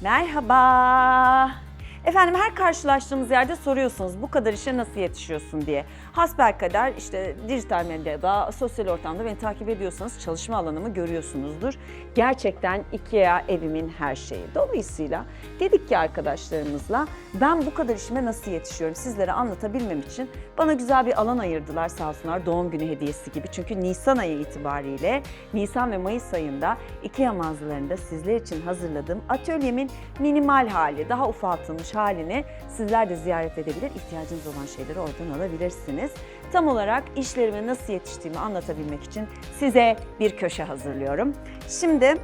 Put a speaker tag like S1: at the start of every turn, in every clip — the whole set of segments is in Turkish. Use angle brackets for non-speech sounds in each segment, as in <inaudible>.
S1: Merhaba. Efendim her karşılaştığımız yerde soruyorsunuz bu kadar işe nasıl yetişiyorsun diye. Hasbelkader işte dijital medyada, sosyal ortamda beni takip ediyorsanız çalışma alanımı görüyorsunuzdur. Gerçekten IKEA evimin her şeyi. Dolayısıyla dedik ki arkadaşlarımızla ben bu kadar işime nasıl yetişiyorum sizlere anlatabilmem için bana güzel bir alan ayırdılar sağ olsunlar doğum günü hediyesi gibi. Çünkü Nisan ayı itibariyle Nisan ve Mayıs ayında IKEA mağazalarında sizler için hazırladığım atölyemin minimal hali, daha ufaltılmış halini sizler de ziyaret edebilir. ihtiyacınız olan şeyleri oradan alabilirsiniz. Tam olarak işlerime nasıl yetiştiğimi anlatabilmek için size bir köşe hazırlıyorum. Şimdi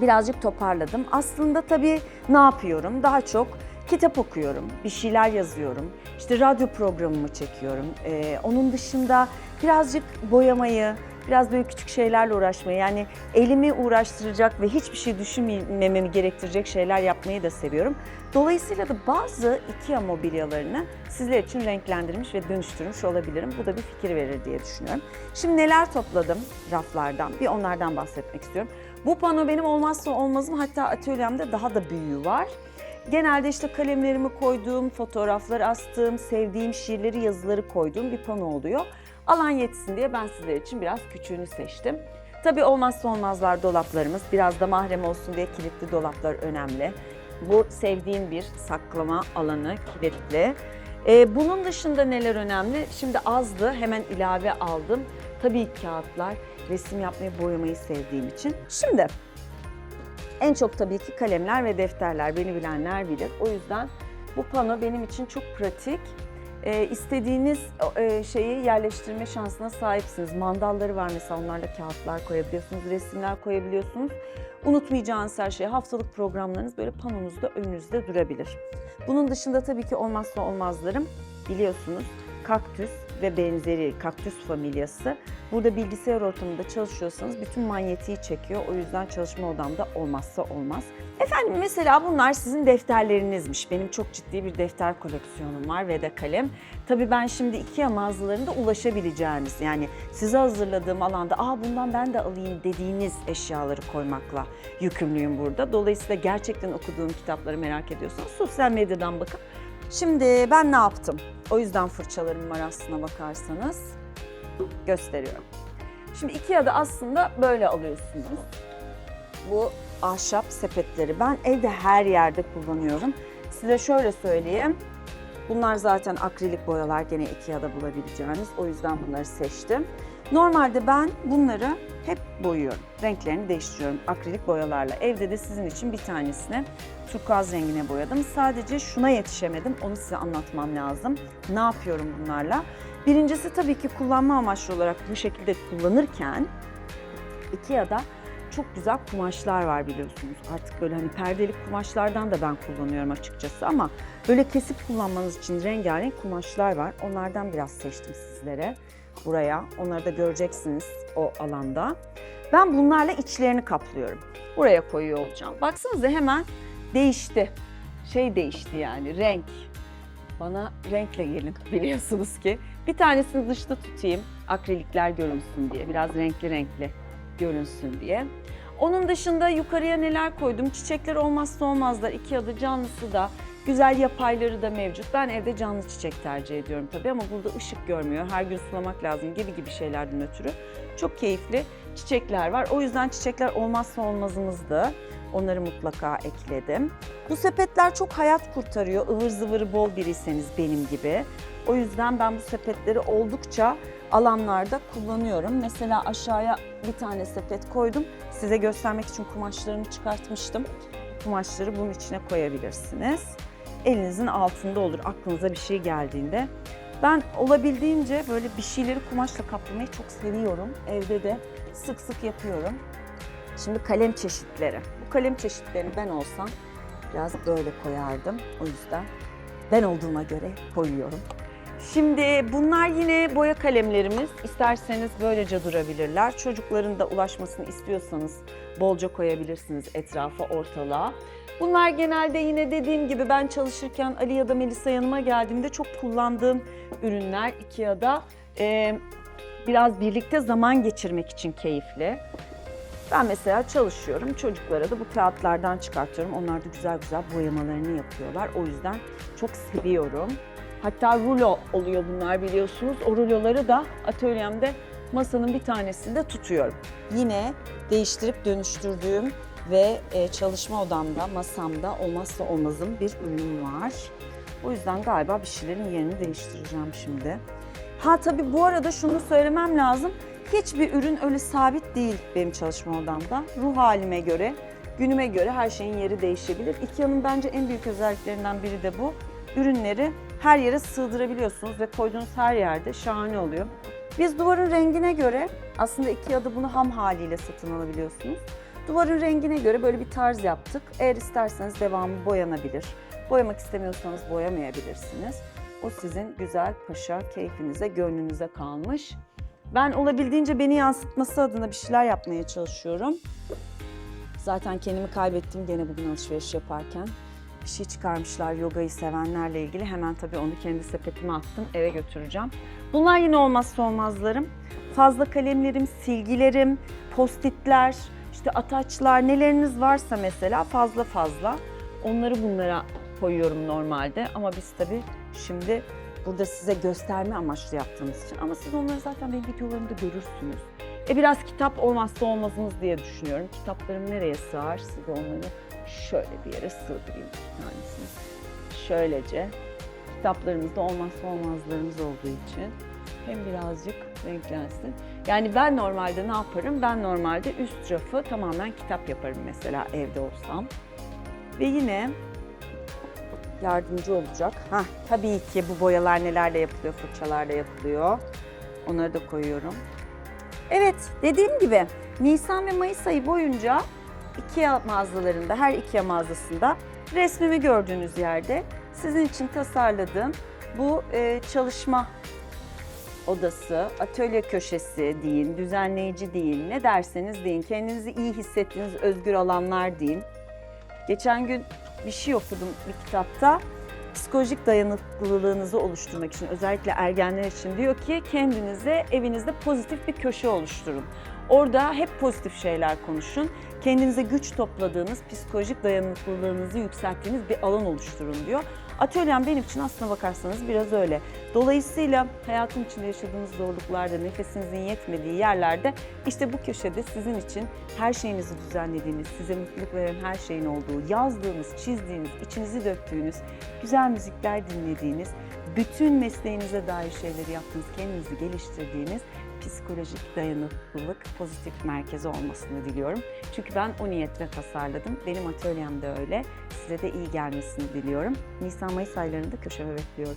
S1: birazcık toparladım. Aslında tabii ne yapıyorum? Daha çok kitap okuyorum, bir şeyler yazıyorum, işte radyo programımı çekiyorum. Ee, onun dışında birazcık boyamayı, biraz böyle küçük şeylerle uğraşmayı yani elimi uğraştıracak ve hiçbir şey düşünmememi gerektirecek şeyler yapmayı da seviyorum. Dolayısıyla da bazı IKEA mobilyalarını sizler için renklendirmiş ve dönüştürmüş olabilirim. Bu da bir fikir verir diye düşünüyorum. Şimdi neler topladım raflardan? Bir onlardan bahsetmek istiyorum. Bu pano benim olmazsa olmazım hatta atölyemde daha da büyüğü var. Genelde işte kalemlerimi koyduğum, fotoğraflar astığım, sevdiğim şiirleri, yazıları koyduğum bir pano oluyor. Alan yetsin diye ben sizler için biraz küçüğünü seçtim. Tabii olmazsa olmazlar dolaplarımız. Biraz da mahrem olsun diye kilitli dolaplar önemli. Bu sevdiğim bir saklama alanı kilitli. Ee, bunun dışında neler önemli? Şimdi azdı hemen ilave aldım. Tabii kağıtlar, resim yapmayı, boyamayı sevdiğim için. Şimdi en çok tabii ki kalemler ve defterler. Beni bilenler bilir. O yüzden bu pano benim için çok pratik. Ee, istediğiniz e, şeyi yerleştirme şansına sahipsiniz. Mandalları var mesela onlarla kağıtlar koyabiliyorsunuz, resimler koyabiliyorsunuz. Unutmayacağınız her şey haftalık programlarınız böyle panonuzda önünüzde durabilir. Bunun dışında tabii ki olmazsa olmazlarım biliyorsunuz kaktüs ve benzeri kaktüs familyası. Burada bilgisayar ortamında çalışıyorsanız bütün manyetiği çekiyor. O yüzden çalışma odamda olmazsa olmaz. Efendim mesela bunlar sizin defterlerinizmiş. Benim çok ciddi bir defter koleksiyonum var ve de kalem. Tabii ben şimdi IKEA mağazalarında ulaşabileceğiniz yani size hazırladığım alanda aa bundan ben de alayım dediğiniz eşyaları koymakla yükümlüyüm burada. Dolayısıyla gerçekten okuduğum kitapları merak ediyorsanız sosyal medyadan bakın. Şimdi ben ne yaptım? O yüzden fırçalarım var aslına bakarsanız. Gösteriyorum. Şimdi Ikea'da aslında böyle alıyorsunuz. Bu ahşap sepetleri ben evde her yerde kullanıyorum. Size şöyle söyleyeyim. Bunlar zaten akrilik boyalar gene Ikea'da bulabileceğiniz. O yüzden bunları seçtim. Normalde ben bunları hep boyuyorum. Renklerini değiştiriyorum akrilik boyalarla. Evde de sizin için bir tanesini turkuaz rengine boyadım. Sadece şuna yetişemedim. Onu size anlatmam lazım. Ne yapıyorum bunlarla? Birincisi tabii ki kullanma amaçlı olarak bu şekilde kullanırken Ikea'da çok güzel kumaşlar var biliyorsunuz. Artık böyle hani perdelik kumaşlardan da ben kullanıyorum açıkçası ama böyle kesip kullanmanız için rengarenk kumaşlar var. Onlardan biraz seçtim sizlere buraya. Onları da göreceksiniz o alanda. Ben bunlarla içlerini kaplıyorum. Buraya koyuyor olacağım. Baksanıza hemen değişti. Şey değişti yani renk. Bana renkle gelin <laughs> biliyorsunuz ki. Bir tanesini dışta tutayım akrilikler görünsün diye. Biraz renkli renkli görünsün diye. Onun dışında yukarıya neler koydum? Çiçekler olmazsa olmazlar. İki adı canlısı da güzel yapayları da mevcut. Ben evde canlı çiçek tercih ediyorum tabii ama burada ışık görmüyor. Her gün sulamak lazım gibi gibi şeylerden ötürü. Çok keyifli çiçekler var. O yüzden çiçekler olmazsa olmazımızdı. Onları mutlaka ekledim. Bu sepetler çok hayat kurtarıyor. ıvır zıvırı bol biriyseniz benim gibi. O yüzden ben bu sepetleri oldukça alanlarda kullanıyorum. Mesela aşağıya bir tane sepet koydum. Size göstermek için kumaşlarımı çıkartmıştım. Kumaşları bunun içine koyabilirsiniz. Elinizin altında olur aklınıza bir şey geldiğinde. Ben olabildiğince böyle bir şeyleri kumaşla kaplamayı çok seviyorum. Evde de sık sık yapıyorum. Şimdi kalem çeşitleri. Bu kalem çeşitlerini ben olsam biraz böyle koyardım. O yüzden ben olduğuma göre koyuyorum. Şimdi bunlar yine boya kalemlerimiz. İsterseniz böylece durabilirler. Çocukların da ulaşmasını istiyorsanız bolca koyabilirsiniz etrafa, ortalığa. Bunlar genelde yine dediğim gibi ben çalışırken Ali ya da Melisa yanıma geldiğimde çok kullandığım ürünler. Ikea'da e, biraz birlikte zaman geçirmek için keyifli. Ben mesela çalışıyorum. Çocuklara da bu kağıtlardan çıkartıyorum. Onlar da güzel güzel boyamalarını yapıyorlar. O yüzden çok seviyorum. Hatta rulo oluyor bunlar biliyorsunuz. O ruloları da atölyemde masanın bir tanesinde tutuyorum. Yine değiştirip dönüştürdüğüm ve e, çalışma odamda, masamda olmazsa olmazım bir ürünüm var. O yüzden galiba bir şeylerin yerini değiştireceğim şimdi. Ha tabii bu arada şunu söylemem lazım. Hiçbir ürün öyle sabit değil benim çalışma odamda. Ruh halime göre, günüme göre her şeyin yeri değişebilir. Ikea'nın bence en büyük özelliklerinden biri de bu. Ürünleri her yere sığdırabiliyorsunuz ve koyduğunuz her yerde şahane oluyor. Biz duvarın rengine göre, aslında Ikea'da bunu ham haliyle satın alabiliyorsunuz. Duvarın rengine göre böyle bir tarz yaptık. Eğer isterseniz devamı boyanabilir. Boyamak istemiyorsanız boyamayabilirsiniz. O sizin güzel paşa keyfinize, gönlünüze kalmış. Ben olabildiğince beni yansıtması adına bir şeyler yapmaya çalışıyorum. Zaten kendimi kaybettim gene bugün alışveriş yaparken. Bir şey çıkarmışlar yogayı sevenlerle ilgili. Hemen tabii onu kendi sepetime attım, eve götüreceğim. Bunlar yine olmazsa olmazlarım. Fazla kalemlerim, silgilerim, postitler, işte ataçlar, neleriniz varsa mesela fazla fazla. Onları bunlara koyuyorum normalde ama biz tabii şimdi burada size gösterme amaçlı yaptığımız için ama siz onları zaten benim videolarımda görürsünüz. E biraz kitap olmazsa olmazımız diye düşünüyorum. Kitaplarım nereye sığar? Size onları şöyle bir yere sığdırayım bir tanesini. Şöylece kitaplarımızda olmazsa olmazlarımız olduğu için hem birazcık renklensin. Yani ben normalde ne yaparım? Ben normalde üst rafı tamamen kitap yaparım mesela evde olsam. Ve yine yardımcı olacak. Hah, tabii ki bu boyalar nelerle yapılıyor, fırçalarla yapılıyor. Onları da koyuyorum. Evet, dediğim gibi Nisan ve Mayıs ayı boyunca IKEA mağazalarında, her IKEA mağazasında resmimi gördüğünüz yerde sizin için tasarladığım bu e, çalışma odası, atölye köşesi deyin, düzenleyici deyin, ne derseniz deyin, kendinizi iyi hissettiğiniz özgür alanlar deyin. Geçen gün bir şey okudum bir kitapta. Psikolojik dayanıklılığınızı oluşturmak için özellikle ergenler için diyor ki kendinize evinizde pozitif bir köşe oluşturun. Orada hep pozitif şeyler konuşun. Kendinize güç topladığınız, psikolojik dayanıklılığınızı yükselttiğiniz bir alan oluşturun diyor. Atölyem benim için aslına bakarsanız biraz öyle. Dolayısıyla hayatın içinde yaşadığınız zorluklarda, nefesinizin yetmediği yerlerde işte bu köşede sizin için her şeyinizi düzenlediğiniz, size mutluluk veren her şeyin olduğu, yazdığınız, çizdiğiniz, içinizi döktüğünüz, güzel müzikler dinlediğiniz, bütün mesleğinize dair şeyleri yaptığınız, kendinizi geliştirdiğiniz psikolojik dayanıklılık pozitif merkezi olmasını diliyorum. Çünkü ben o niyetle tasarladım. Benim atölyem de öyle. Size de iyi gelmesini diliyorum. Nisan-Mayıs aylarında köşeme bekliyorum.